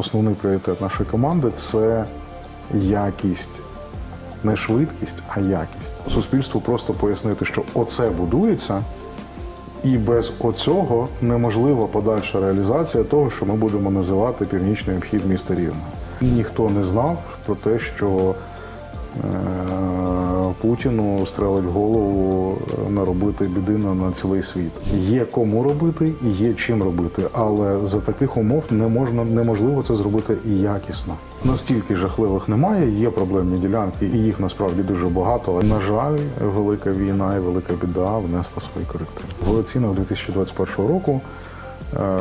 основний пріоритет нашої команди це якість, не швидкість, а якість. Суспільству просто пояснити, що оце будується, і без оцього неможлива подальша реалізація того, що ми будемо називати північний обхід міста Рівного. І ніхто не знав про те, що Путіну стрелить голову е, наробити біди на, цілий світ. Є кому робити і є чим робити, але за таких умов не можна неможливо це зробити і якісно. Настільки жахливих немає. Є проблемні ділянки, і їх насправді дуже багато. На жаль, велика війна і велика біда внесла свої корективи. В оцінах 2021 року е,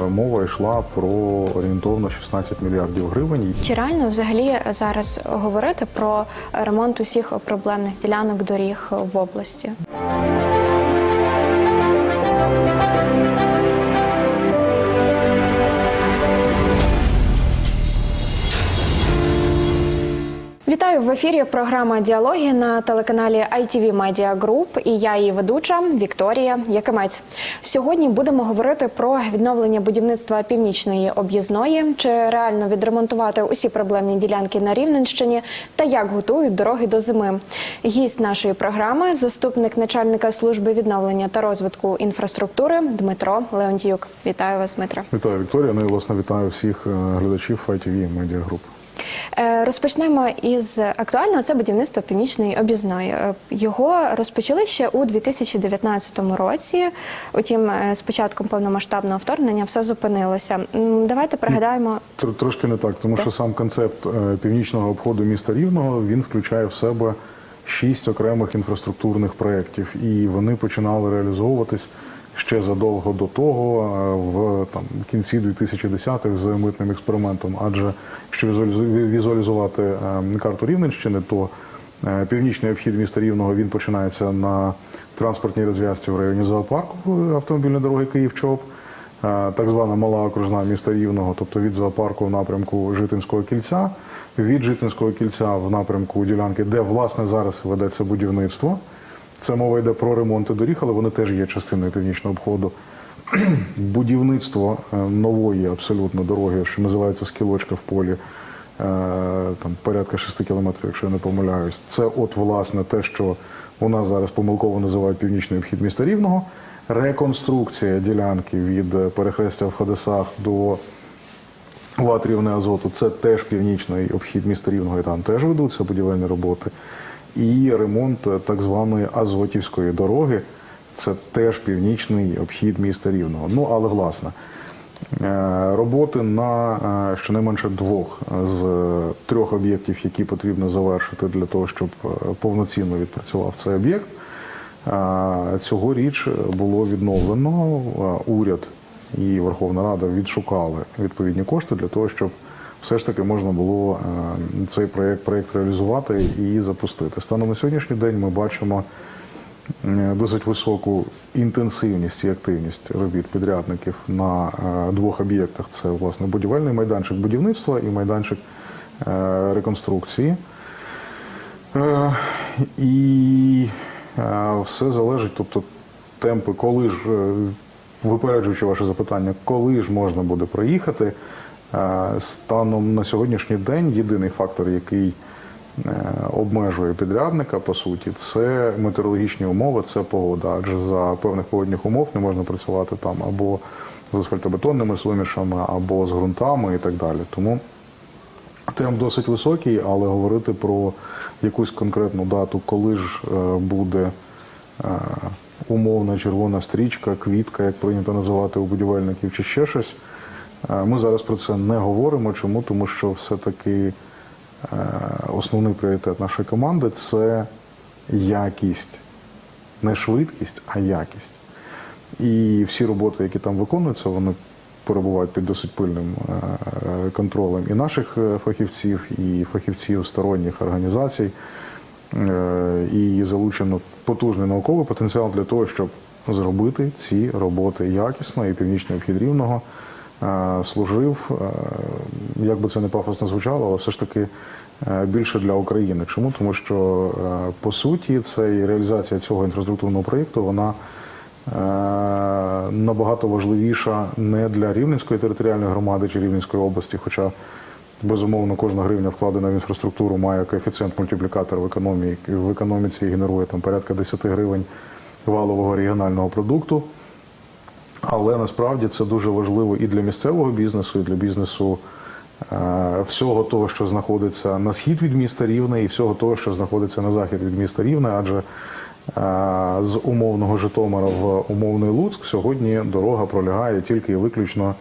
мова йшла про орієнтовно 16 мільярдів гривень. Чи реально взагалі зараз говорити про ремонт усіх проблемних ділянок доріг в області? В ефірі. Програма Діалоги на телеканалі ITV Media Group і я її ведуча Вікторія Якимець. Сьогодні будемо говорити про відновлення будівництва північної об'їзної, чи реально відремонтувати усі проблемні ділянки на Рівненщині та як готують дороги до зими. Гість нашої програми заступник начальника служби відновлення та розвитку інфраструктури Дмитро Леонтіюк. Вітаю вас, Дмитро. Вітаю Вікторія. Ну і власне вітаю всіх е, глядачів ITV Media Group. Е, Розпочнемо із актуального це будівництво північної об'їзної. Е, Його розпочали ще у 2019 році. Утім, е, з початком повномасштабного вторгнення все зупинилося. Давайте пригадаємо. Тр- Трошки не так, тому що сам концепт північного обходу міста Рівного він включає в себе шість окремих інфраструктурних проєктів, і вони починали реалізовуватись ще задовго до того, в там кінці 2010-х з митним експериментом. Адже якщо візуалізу- візуалізувати е, карту Рівненщини, то е, північний обхід міста Рівного він починається на транспортній розв'язці в районі зоопарку е, автомобільної дороги Київ-Чоп. Е, так звана мала окружна міста Рівного, тобто від зоопарку в напрямку Житинського кільця, від Житинського кільця в напрямку ділянки, де власне зараз ведеться будівництво. Це мова йде про ремонти доріг, але вони теж є частиною північного обходу. Будівництво е, нової абсолютно дороги, що називається скілочка в полі, е, там порядка 6 кілометрів, якщо я не помиляюсь. Це от власне те, що у нас зараз помилково називають північний обхід міста Рівного. Реконструкція ділянки від перехрестя в Ходесах до Ватрівне азоту це теж північний обхід міста Рівного, і там теж ведуться будівельні роботи. І ремонт е, так званої Азотівської дороги це теж північний обхід міста Рівного. Ну, але власне, е, роботи на е, щонайменше двох з трьох об'єктів, які потрібно завершити для того, щоб повноцінно відпрацював цей об'єкт. Цьогоріч було відновлено уряд і Верховна Рада відшукали відповідні кошти для того, щоб все ж таки можна було е, цей проєкт, проєкт реалізувати і запустити. Станом на сьогоднішній день ми бачимо е, досить високу інтенсивність і активність робіт підрядників на е, двох об'єктах: це власне будівельний майданчик будівництва і майданчик реконструкції. І все залежить, тобто темпи, коли ж, випереджуючи ваше запитання, коли ж можна буде проїхати, станом на сьогоднішній день єдиний фактор, який е, обмежує підрядника, по суті, це метеорологічні умови, це погода. Адже за певних погодних умов не можна працювати там або з асфальтобетонними сумішами, або з ґрунтами і так далі. Тому Темп досить високий, але говорити про якусь конкретну дату, коли ж е, буде е, умовна червона стрічка, квітка, як прийнято називати у будівельників, чи ще щось. Ми зараз про це не говоримо. Чому? Тому що все-таки е, основний пріоритет нашої команди це якість, не швидкість, а якість. І всі роботи, які там виконуються, вони перебувають під досить пильним е, контролем і наших е, фахівців, і фахівців сторонніх організацій. І залучено потужний науковий потенціал для того, щоб зробити ці роботи якісно. І північний обхід рівного служив, е, як би це не пафосно звучало, але все ж таки е, більше для України. Чому? Тому що е, по суті це і реалізація цього інфраструктурного проєкту, вона е, набагато важливіша не для Рівненської територіальної громади чи Рівненської області, хоча Безумовно, кожна гривня вкладена в інфраструктуру має коефіцієнт мультиплікатор в економії в економіці і генерує там порядка 10 гривень валового регіонального продукту. Але насправді це дуже важливо і для місцевого бізнесу, і для бізнесу е, всього того, що знаходиться на схід від міста Рівне, і всього того, що знаходиться на захід від міста Рівне, адже е, з умовного Житомира в умовний Луцьк сьогодні дорога пролягає тільки і виключно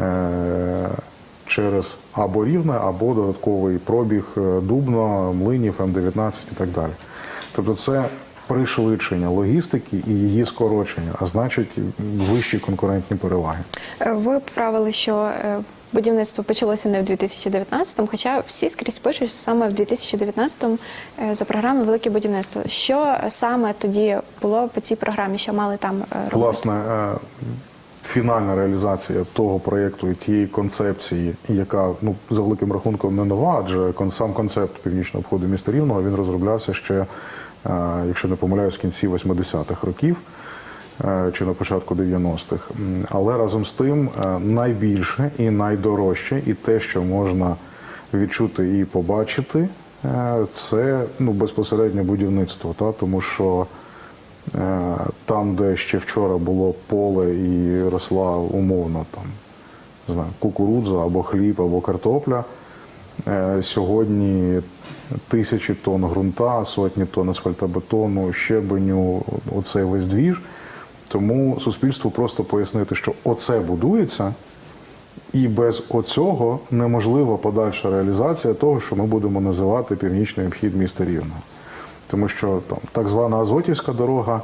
е, через або Рівне, або додатковий пробіг Дубно, Млинів, М19 і так далі. Тобто це пришвидшення логістики і її скорочення, а значить вищі конкурентні переваги. Е, Ви правили, що е, будівництво почалося не в 2019-му, хоча всі скрізь пишуть що саме в 2019-му е, за програмою Велике будівництво. Що саме тоді було по цій програмі, що мали там робити? Власне, фінальна реалізація того проєкту і тієї концепції, яка ну за великим рахунком не нова, адже сам концепт північного обходу міста Рівного він розроблявся ще, якщо не помиляюсь, в кінці 80-х років. е, Чи на початку 90-х. Але разом з тим е, найбільше і найдорожче, і те, що можна відчути і побачити, е, це ну, безпосередньо будівництво. Та? Тому що Там, де ще вчора було поле і росла умовно там, не знаю, кукурудза або хліб, або картопля. Е, Сьогодні тисячі тонн ґрунта, сотні тонн асфальтобетону, щебеню, оцей весь двіж. Тому суспільству просто пояснити, що оце будується, і без оцього неможлива подальша реалізація того, що ми будемо називати північний обхід міста Рівного. Тому що там так звана Азотівська дорога,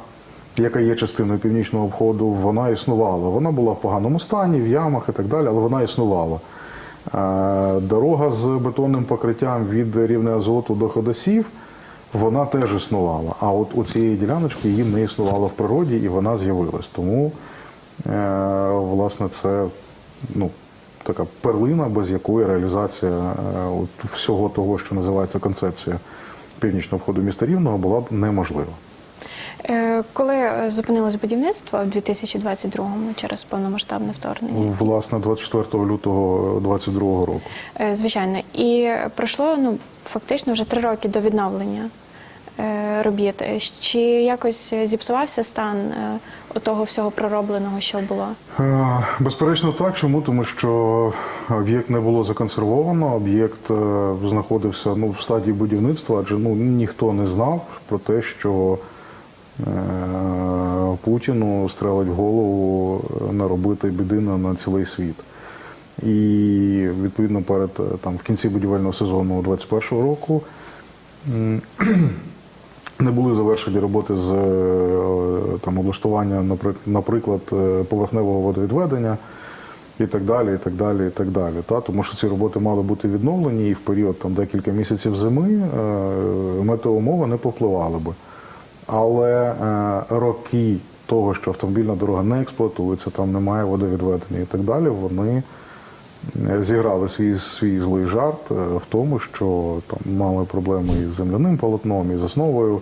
яка є частиною північного обходу, вона існувала. Вона була в поганому стані, в ямах і так далі, але вона існувала. Дорога з бетонним покриттям від рівня азоту до Ходосів, вона теж існувала. А от у цієї діляночки її не існувало в природі, і вона з'явилась. Тому, е, власне, це ну, така перлина, без якої реалізація е, от всього того, що називається концепція північного входу міста Рівного, була б неможлива. Е, Коли е, зупинилось будівництво в 2022-му через повномасштабне вторгнення? Власне, 24 лютого 2022 року. Е, Звичайно, і пройшло ну фактично вже три роки до відновлення робіт. Чи якось зіпсувався стан того всього проробленого, що було? Безперечно, так. Чому? Тому що об'єкт не було законсервовано, об'єкт знаходився ну, в стадії будівництва, адже ну, ніхто не знав про те, що Путіну стрелить в голову наробити біди на, цілий світ. І відповідно перед е, там в кінці будівельного сезону 2021 року не були завершені роботи з е, там облаштування, наприклад, е, поверхневого водовідведення і так далі, і так далі, і так далі. Та? Тому що ці роботи мали бути відновлені і в період там декілька місяців зими е, метеоумови не повпливали би. Але е, роки того, що автомобільна дорога не експлуатується, там немає водовідведення і так далі, вони е, зіграли свій, свій злий жарт е, в тому, що там мали проблеми із земляним полотном, із основою,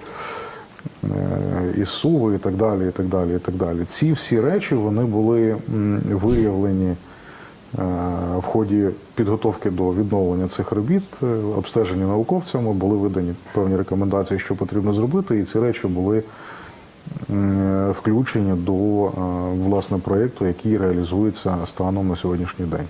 із суви і так далі. і так далі, і так далі. Ці всі речі вони були виявлені в ході підготовки до відновлення цих робіт, е, обстежені науковцями, були видані певні рекомендації, що потрібно зробити, і ці речі були включені до е, власне проєкту, який реалізується станом на сьогоднішній день.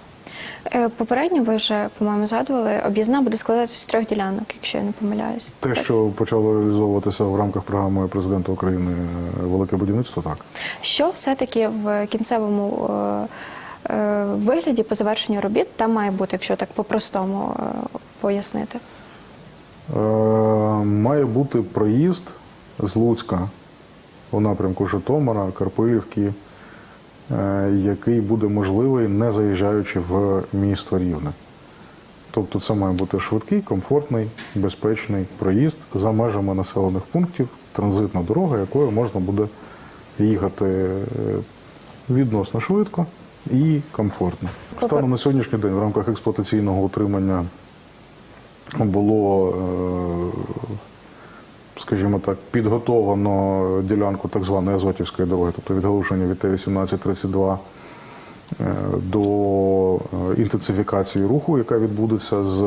Е, Попередньо ви вже, по-моєму, згадували, об'їзна буде складатися з трьох ділянок, якщо я не помиляюсь. Те, що почало реалізовуватися в рамках програми президента України е, Велике будівництво, так. Що все-таки в кінцевому е, е, вигляді по завершенню робіт там має бути, якщо так по-простому е, пояснити? Е, має бути проїзд з Луцька у напрямку Житомира, Карпилівки, е, який буде можливий, не заїжджаючи в місто Рівне. Тобто це має бути швидкий, комфортний, безпечний проїзд за межами населених пунктів, транзитна дорога, якою можна буде їхати е, відносно швидко і комфортно. Станом на сьогоднішній день в рамках експлуатаційного утримання було, е, скажімо так, підготовлено ділянку так званої Азотівської дороги, тобто від Галушення від Т-18-32 е, до е, інтенсифікації руху, яка відбудеться з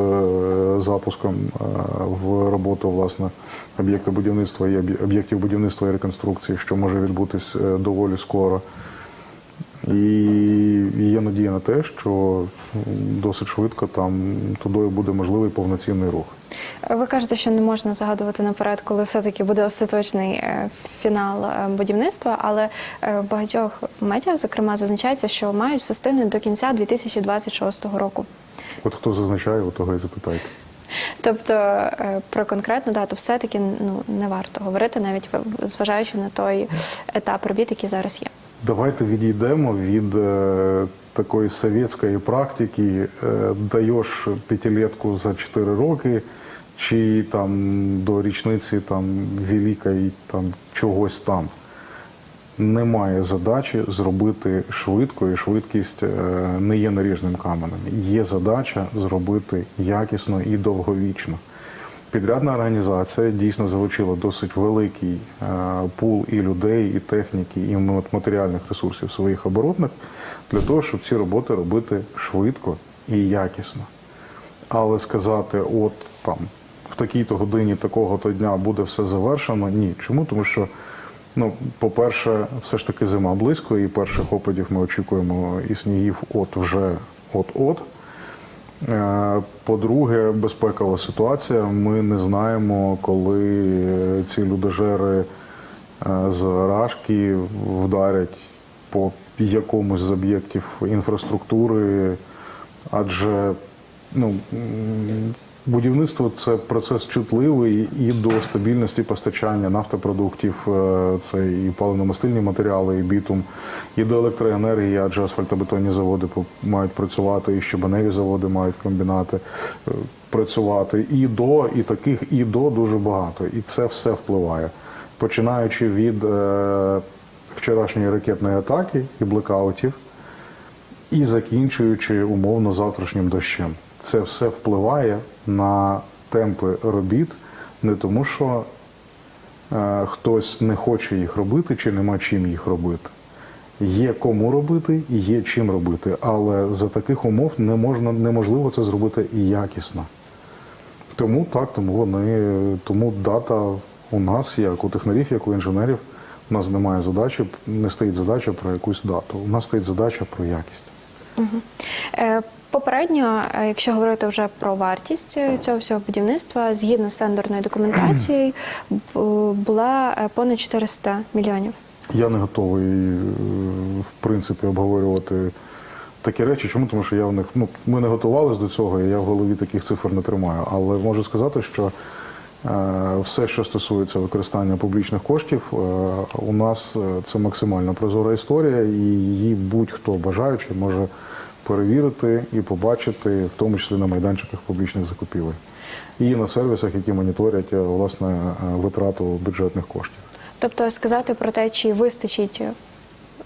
запуском в роботу власне об'єкта будівництва і об'єктів будівництва і реконструкції, що може відбутись доволі скоро. І є надія на те, що досить швидко там тудою буде можливий повноцінний рух. Ви кажете, що не можна загадувати наперед, коли все-таки буде остаточний е, фінал е, будівництва, але е, в багатьох медіа, зокрема, зазначається, що мають все стигнути до кінця 2026 року. От хто зазначає, от того і запитайте. Тобто про конкретну дату все-таки ну, не варто говорити, навіть зважаючи на той етап робіт, який зараз є. Давайте відійдемо від е, такої совєтської практики, е, даєш п'ятилетку за 4 роки, чи там до річниці там великої там чогось там. Немає задачі зробити швидко, і швидкість е, не є наріжним каменем. Є задача зробити якісно і довговічно. Підрядна організація дійсно залучила досить великий е, пул і людей, і техніки, і матеріальних ресурсів своїх оборотних для того, щоб ці роботи робити швидко і якісно. Але сказати, от там в такій-то годині такого-то дня буде все завершено, ні. Чому? Тому що, ну, по-перше, все ж таки зима близько, і перших опадів ми очікуємо і снігів от вже от-от. Е, По-друге, безпекова ситуація. Ми не знаємо, коли е, ці людожери е, з рашки вдарять по якомусь з об'єктів інфраструктури, адже ну, будівництво це процес чутливий і до стабільності постачання нафтопродуктів, е, це і паливно-мастильні матеріали, і бітум, і до електроенергії, адже асфальтобетонні заводи мають працювати, і щебеневі заводи мають комбінати е, працювати. І до, і таких, і до дуже багато. І це все впливає. Починаючи від е, вчорашньої ракетної атаки і блекаутів, і закінчуючи умовно завтрашнім дощем. Це все впливає на темпи робіт, не тому, що е, хтось не хоче їх робити чи нема чим їх робити. Є кому робити і є чим робити, але за таких умов не можна, неможливо це зробити і якісно. Тому так, тому вони, тому дата у нас, як у технарів, як у інженерів, у нас немає задачі, не стоїть задача про якусь дату. У нас стоїть задача про якість. Е, Попередньо, е, якщо говорити вже про вартість е, цього всього будівництва, згідно з тендерною документацією, була е, понад 400 мільйонів. Я не готовий, в принципі, обговорювати такі речі. Чому? Тому що я в них ну ми не готувалися до цього, і я в голові таких цифр не тримаю. Але можу сказати, що все, що стосується використання публічних коштів, у нас це максимально прозора історія, і її будь-хто бажаючий може перевірити і побачити, в тому числі на майданчиках публічних закупівель. І на сервісах, які моніторять е, власне е, витрату бюджетних коштів. Тобто сказати про те, чи вистачить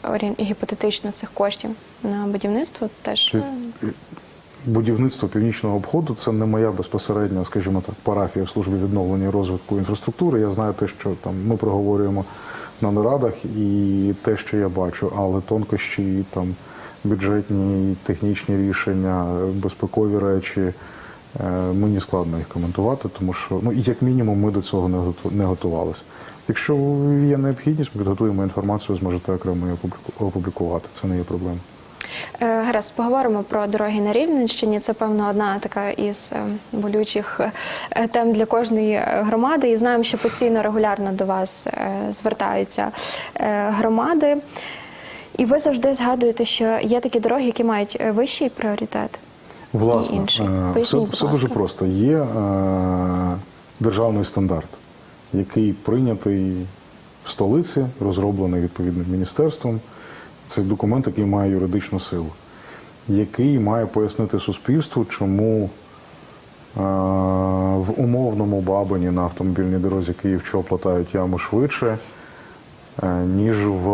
е, гіпотетично цих коштів на будівництво, теж Будівництво північного обходу це не моя безпосередня, скажімо так, парафія в службі відновлення і розвитку інфраструктури. Я знаю те, що там ми проговорюємо на нарадах, і те, що я бачу, але тонкощі, там бюджетні, технічні рішення, безпекові речі. е, Мені складно їх коментувати, тому що ну як мінімум ми до цього не готу- не готувалися. Якщо є необхідність, ми підготуємо інформацію, зможете окремо її опублікувати. Це не є проблема. Е, Гаразд, поговоримо про дороги на Рівненщині. Це певно одна така із е, болючих тем для кожної громади. І знаємо, що постійно регулярно до вас звертаються громади. І ви завжди згадуєте, що є такі дороги, які мають е, вищий пріоритет. Власне, і інший. е, все, все дуже просто. Є е, державний стандарт, який прийнятий в столиці, розроблений відповідним міністерством. Це документ, який має юридичну силу, який має пояснити суспільству, чому е, в умовному бабині на автомобільній дорозі Київ-Чоп латають яму швидше, ніж в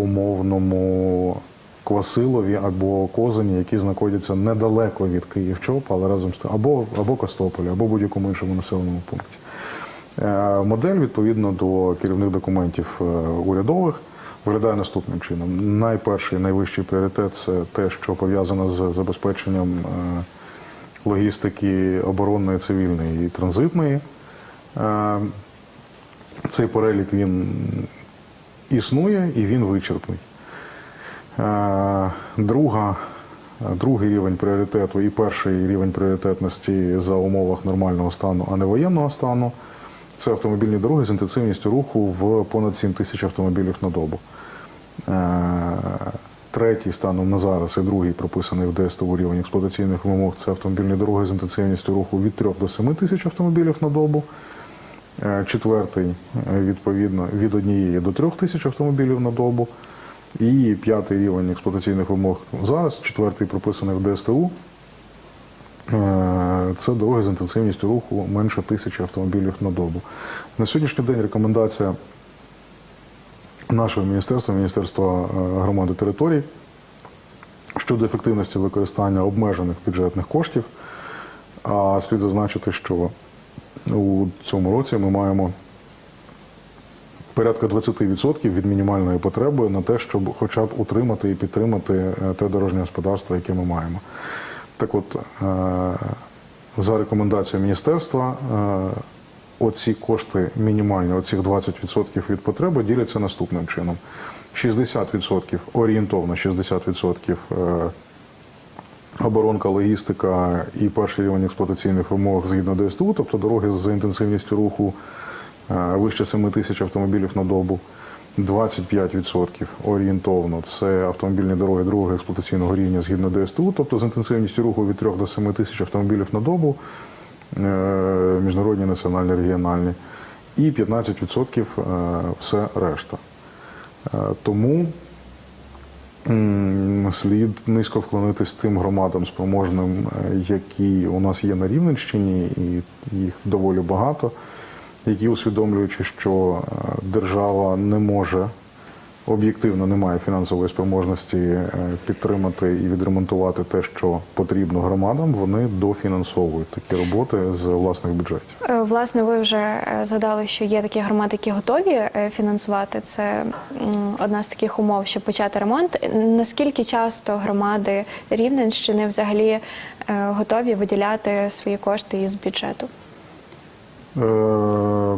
умовному Квасилові або Козані, які знаходяться недалеко від Київ-Чоп, але разом з або, або Костополі, або будь-якому іншому населеному пункті. Е, Модель відповідно до керівних документів е, урядових виглядає наступним чином. Найперший, найвищий пріоритет це те, що пов'язано з забезпеченням е, логістики оборонної, цивільної і транзитної. Е, Цей перелік він існує і він вичерпний. Е, Друга, другий рівень пріоритету і перший рівень пріоритетності за умовах нормального стану, а не воєнного стану це автомобільні дороги з інтенсивністю руху в понад 7 тисяч автомобілів на добу. Е, Третій станом на зараз і другий прописаний в ДСТУ рівень експлуатаційних вимог це автомобільні дороги з інтенсивністю руху від 3 до 7 тисяч автомобілів на добу. Е, Четвертий, е, відповідно, від однієї до трьох тисяч автомобілів на добу. І п'ятий рівень експлуатаційних вимог зараз, четвертий прописаний в ДСТУ. Е, Це дороги з інтенсивністю руху менше тисячі автомобілів на добу. На сьогоднішній день рекомендація нашого міністерства, Міністерства громади територій щодо ефективності використання обмежених бюджетних коштів. А слід зазначити, що у цьому році ми маємо порядка 20% від мінімальної потреби на те, щоб хоча б утримати і підтримати е, те дорожнє господарство, яке ми маємо. Так от, е, за рекомендацією міністерства, е, оці кошти мінімальні, оцих 20% від потреби діляться наступним чином: 60% орієнтовно 60% е, оборонка, логістика і перший рівень експлуатаційних вимог згідно ДСТУ, тобто дороги з інтенсивністю руху е, вище 7 тисяч автомобілів на добу. 25% орієнтовно це автомобільні дороги другого експлуатаційного рівня згідно ДСТУ, тобто з інтенсивністю руху від 3 до 7 тисяч автомобілів на добу, е, міжнародні, національні, регіональні, і 15% е, все решта. Тому слід низько вклонитись тим громадам спроможним, е, які у нас є на Рівненщині, і їх доволі багато, які усвідомлюючи, що е, держава не може об'єктивно не має фінансової спроможності е, підтримати і відремонтувати те, що потрібно громадам, вони дофінансовують такі роботи з власних бюджетів. Е, Власне, ви вже е, згадали, що є такі громади, які готові фінансувати. Це одна з таких умов, щоб почати ремонт. Наскільки часто громади Рівненщини взагалі готові виділяти свої кошти із бюджету? Е,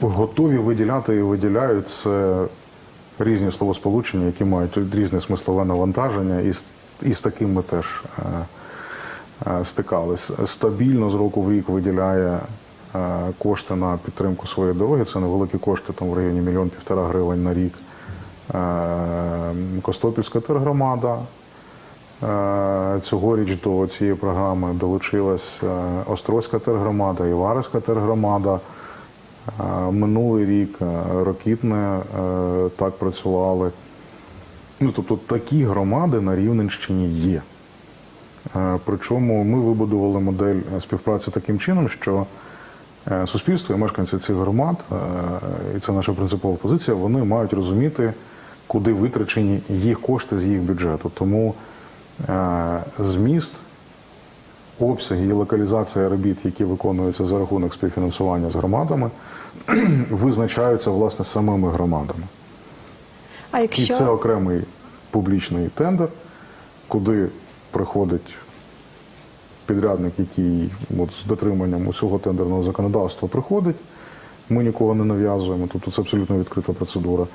готові виділяти і виділяють це різні словосполучення, які мають різне смислове навантаження, і з, і з таким ми теж е, е, стикались. Стабільно з року в рік виділяє е, кошти на підтримку своєї дороги. Це невеликі кошти там в районі мільйон півтора гривень на рік. Костопільська тергромада. Цьогоріч до цієї програми долучилась Острозька тергромада, Іварська тергромада. Минулий рік е, Рокітне е, так працювали. Ну, тобто такі громади на Рівненщині є. Е, Причому ми вибудували модель співпраці таким чином, що суспільство і мешканці цих громад, і це наша принципова позиція, вони мають розуміти, куди витрачені їх кошти з їх бюджету. Тому зміст, обсяги і локалізація робіт, які виконуються за рахунок співфінансування з громадами, визначаються власне самими громадами. А І це окремий публічний тендер, куди приходить підрядник, який от, з дотриманням усього тендерного законодавства приходить. Ми нікого не нав'язуємо, тобто це абсолютно відкрита процедура.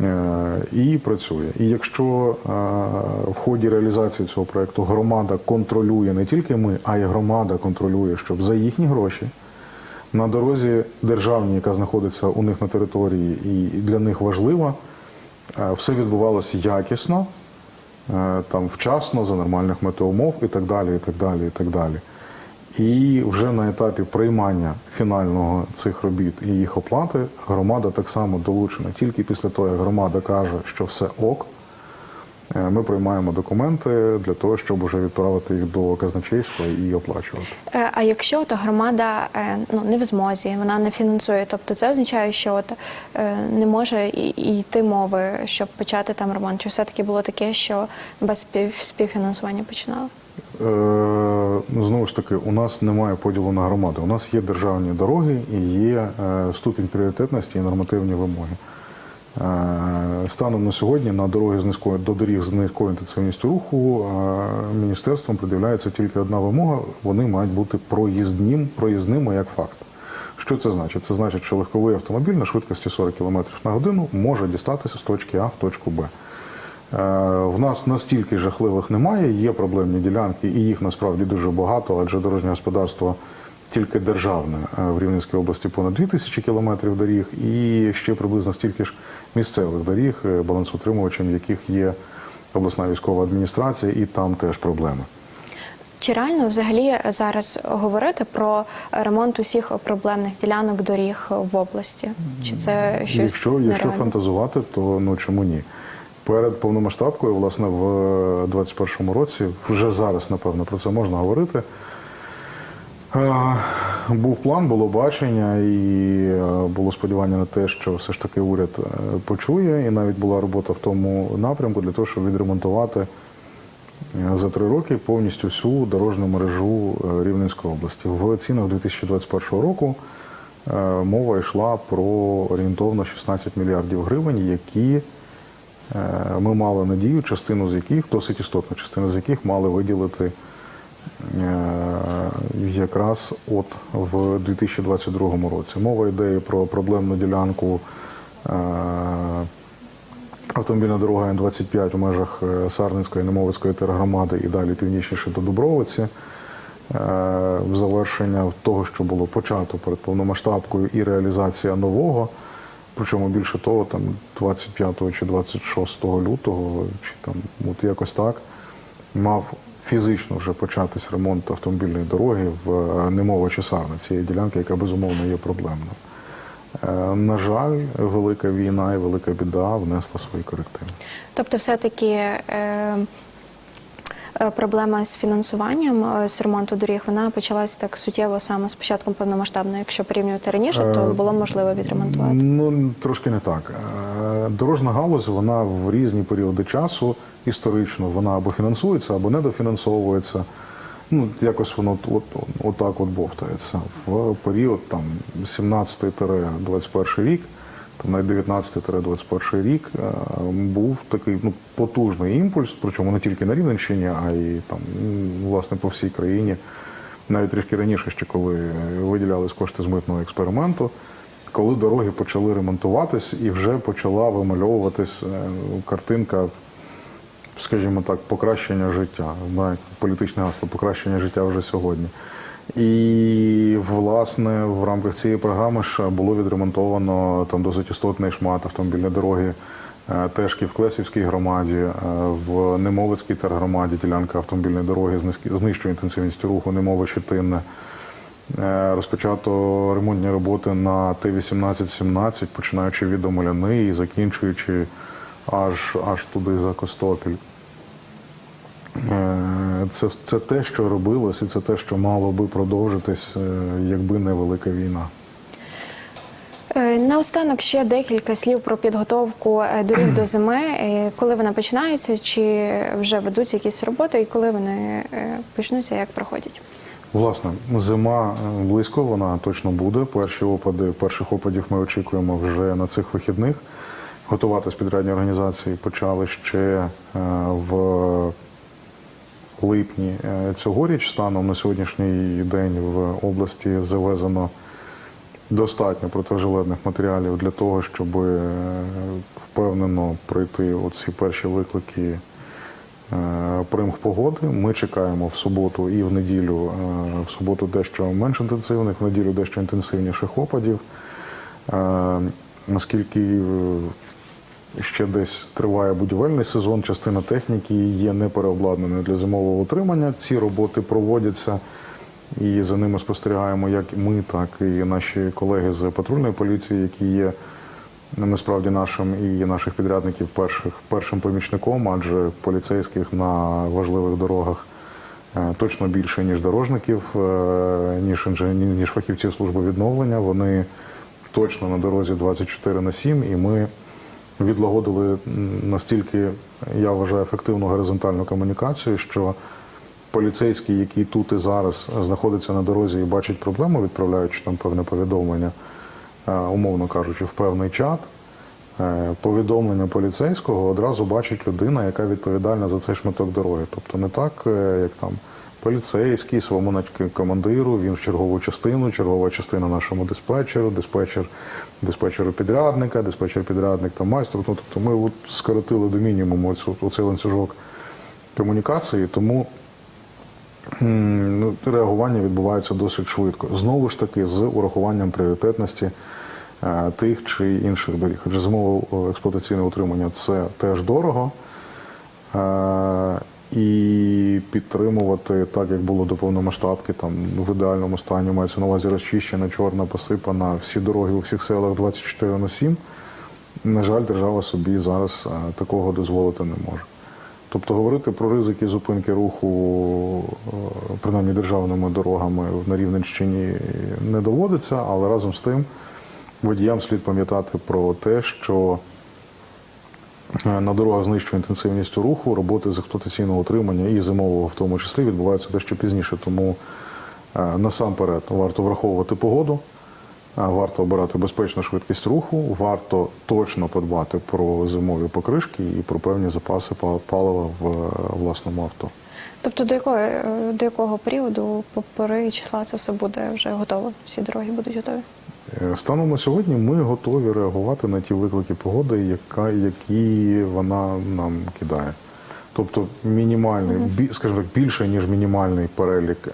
Е, І працює. І якщо е, в ході реалізації цього проєкту громада контролює не тільки ми, а й громада контролює, щоб за їхні гроші на дорозі державній, яка знаходиться у них на території, і для них важлива, е, все відбувалося якісно, там вчасно, за нормальних метеумов і так далі, і так далі, і так далі. І вже на етапі приймання фінального цих робіт і їх оплати громада так само долучена. Тільки після того, як громада каже, що все ок, е, ми приймаємо документи для того, щоб вже відправити їх до казначейства і оплачувати. Е, А якщо та громада е, ну не в змозі, вона не фінансує, тобто це означає, що от не може йти мови, щоб почати там ремонт. Чи все таки було таке, що без спів, співфінансування починали? Е, ну, знову ж таки, у нас немає поділу на громади. У нас є державні дороги і є е, ступінь пріоритетності і нормативні вимоги. Е, Станом на сьогодні на дороги з низькою до доріг з низькою інтенсивністю руху міністерством приділяється тільки одна вимога: вони мають бути проїзнім, проїзними як факт. Що це значить? Це значить, що легковий автомобіль на швидкості 40 км на годину може дістатися з точки А в точку Б. Е, В нас настільки жахливих немає, є проблемні ділянки, і їх насправді дуже багато, адже дорожнє господарство тільки державне е, в Рівненській області понад 2 тисячі кілометрів доріг, і ще приблизно стільки ж місцевих доріг, е, балансоутримувачем яких є обласна військова адміністрація, і там теж проблеми. Чи реально взагалі зараз говорити про ремонт усіх проблемних ділянок доріг в області? Чи це щось Якщо, якщо фантазувати, то ну чому ні? Перед повномасштабкою, власне, в 21-му році, вже зараз, напевно, про це можна говорити. Е, Був план, було бачення, і е, було сподівання на те, що все ж таки уряд е, почує, і навіть була робота в тому напрямку для того, щоб відремонтувати е, за три роки повністю всю дорожню мережу е, Рівненської області. В цінах 2021 року е, мова йшла про орієнтовно 16 мільярдів гривень, які е, ми мали надію, частину з яких, досить істотну частину з яких мали виділити е, якраз от в 2022 році. Мова йде про проблемну ділянку е, автомобільна дорога Н-25 в межах е, Сарненської, Немовицької тергромади і далі північніше до Дубровиці. Е, В завершення того, що було почато перед повномасштабкою, і реалізація нового. Причому більше того, там 25 чи 26 лютого, чи там от якось так, мав фізично вже початись ремонт автомобільної дороги в е, Немово Чесарне, цієї ділянки, яка безумовно є проблемною. Е, На жаль, велика війна і велика біда внесла свої корективи. Тобто, все-таки е, проблема з фінансуванням е, з ремонту доріг вона почалась так суттєво саме з початком повномасштабної. Якщо порівнювати раніше, то Е, було можливо відремонтувати. Ну трошки не так. Е, Дорожна галузь вона в різні періоди часу історично вона або фінансується, або недофінансовується. Ну, якось воно от, от, отак от бовтається. В період там 17-21 рік, там навіть 19-21 рік е, був такий ну, потужний імпульс, причому не тільки на Рівненщині, а й там, власне, по всій країні. Навіть трішки раніше, ще коли виділялись кошти з митного експерименту, коли дороги почали ремонтуватись і вже почала вимальовуватись е, картинка, скажімо так, покращення життя. Політичне гасло покращення життя вже сьогодні. І власне в рамках цієї програми ж було відремонтовано там досить істотний шмат автомобільної дороги. е, Тежки в Клесівській громаді, е, в Немовицькій тергромаді ділянка автомобільної дороги з нижчою інтенсивністю руху Немово Щетинне. Розпочато ремонтні роботи на Т-18-17, починаючи від Омеляни і закінчуючи аж, аж туди за Костопіль. Е, Це, це те, що робилось, і це те, що мало би продовжитись, е, якби не велика війна. Е, Наостанок ще декілька слів про підготовку доріг до зими. Коли вона починається, чи вже ведуться якісь роботи, і коли вони почнуться, як проходять? Власне, зима близько, вона точно буде. Перші опади, перших опадів ми очікуємо вже на цих вихідних. Готуватись підрядні організації почали ще в липні е, цьогоріч. Станом на сьогоднішній день в області завезено достатньо протижилетних матеріалів для того, щоб е, впевнено пройти оці перші виклики е, примх погоди. Ми чекаємо в суботу і в неділю, в суботу дещо менш інтенсивних, в неділю дещо інтенсивніших опадів. Оскільки е, ще десь триває будівельний сезон, частина техніки є не переобладнаною для зимового утримання. Ці роботи проводяться. І за ними спостерігаємо як ми, так і наші колеги з патрульної поліції, які є насправді нашим і наших підрядників перших, першим помічником, адже поліцейських на важливих дорогах е, точно більше, ніж дорожників, е, ніж, ніж фахівців служби відновлення. Вони точно на дорозі 24 на 7, і ми відлагодили настільки, я вважаю, ефективну горизонтальну комунікацію, що поліцейський, який тут і зараз знаходиться на дорозі і бачить проблему, відправляючи там певне повідомлення, е, умовно кажучи, в певний чат, е, повідомлення поліцейського одразу бачить людина, яка відповідальна за цей шматок дороги. Тобто не так, е, як там поліцейський, своєму командиру, він в чергову частину, чергова частина нашому диспетчеру, диспетчер, диспетчеру підрядника, диспетчер підрядник та майстру. Ну, тобто ми от скоротили до мінімуму оцей ланцюжок комунікації, тому ну, реагування відбувається досить швидко. Знову ж таки, з урахуванням пріоритетності е, тих чи інших доріг. Адже зимове е, експлуатаційне утримання це теж дорого. І підтримувати так, як було до повномасштабки, там в ідеальному стані мається на увазі розчищена, чорна, посипана, всі дороги у всіх селах 24 на 7. На жаль, держава собі зараз е, такого дозволити не може. Тобто говорити про ризики зупинки руху, е, принаймні державними дорогами на Рівненщині не доводиться, але разом з тим водіям слід пам'ятати про те, що на дорогах з нижчою інтенсивністю руху роботи з експлуатаційного утримання і зимового в тому числі відбуваються дещо пізніше. Тому е, насамперед варто враховувати погоду, е, варто обирати безпечну швидкість руху, варто точно подбати про зимові покришки і про певні запаси палива в е, власному авто. Тобто до якої е, до якого періоду по пори числа це все буде вже готово? Всі дороги будуть готові? Е, Станом на сьогодні ми готові реагувати на ті виклики погоди, яка, які вона нам кидає. Тобто мінімальний, бі- скажімо так, більше, ніж мінімальний перелік е,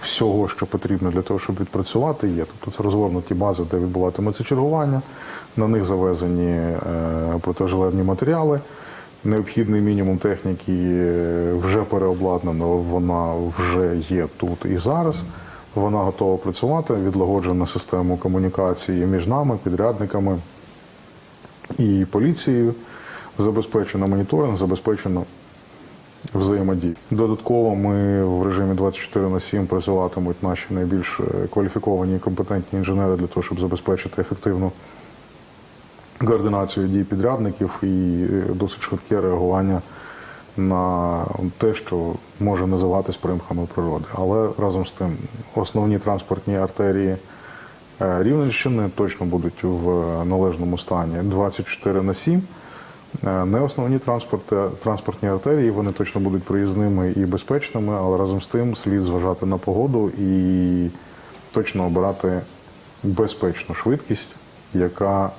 всього, що потрібно для того, щоб відпрацювати, є. Тобто це розгорнуті бази, де відбуватиметься чергування, на них завезені е, протижилетні матеріали. Необхідний мінімум техніки е, вже переобладнано, вона вже є тут і зараз. Вона готова працювати, відлагоджена система комунікації між нами, підрядниками і поліцією. Забезпечено моніторинг, забезпечено взаємодію. Додатково ми в режимі 24 на 7 працюватимуть наші найбільш е, кваліфіковані і компетентні інженери для того, щоб забезпечити ефективну координацію дій підрядників і е, досить швидке реагування на те, що може називатись примхами природи. Але разом з тим основні транспортні артерії е, Рівненщини точно будуть в належному стані 24 на 7. Е, Не основні транспорти, транспортні артерії, вони точно будуть проїзними і безпечними, але разом з тим слід зважати на погоду і точно обирати безпечну швидкість, яка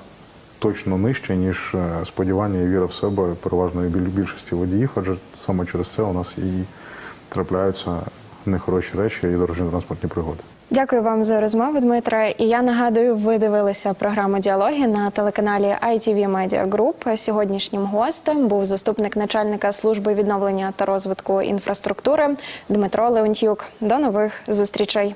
точно нижча, ніж е, сподівання і віра в себе переважної біль- більшості водіїв, адже саме через це у нас і трапляються нехороші речі і дорожні транспортні пригоди. Дякую вам за розмову, Дмитре. І я нагадую, ви дивилися програму діалоги на телеканалі ITV Media Group. Сьогоднішнім гостем був заступник начальника служби відновлення та розвитку інфраструктури Дмитро Леонтьюк. До нових зустрічей.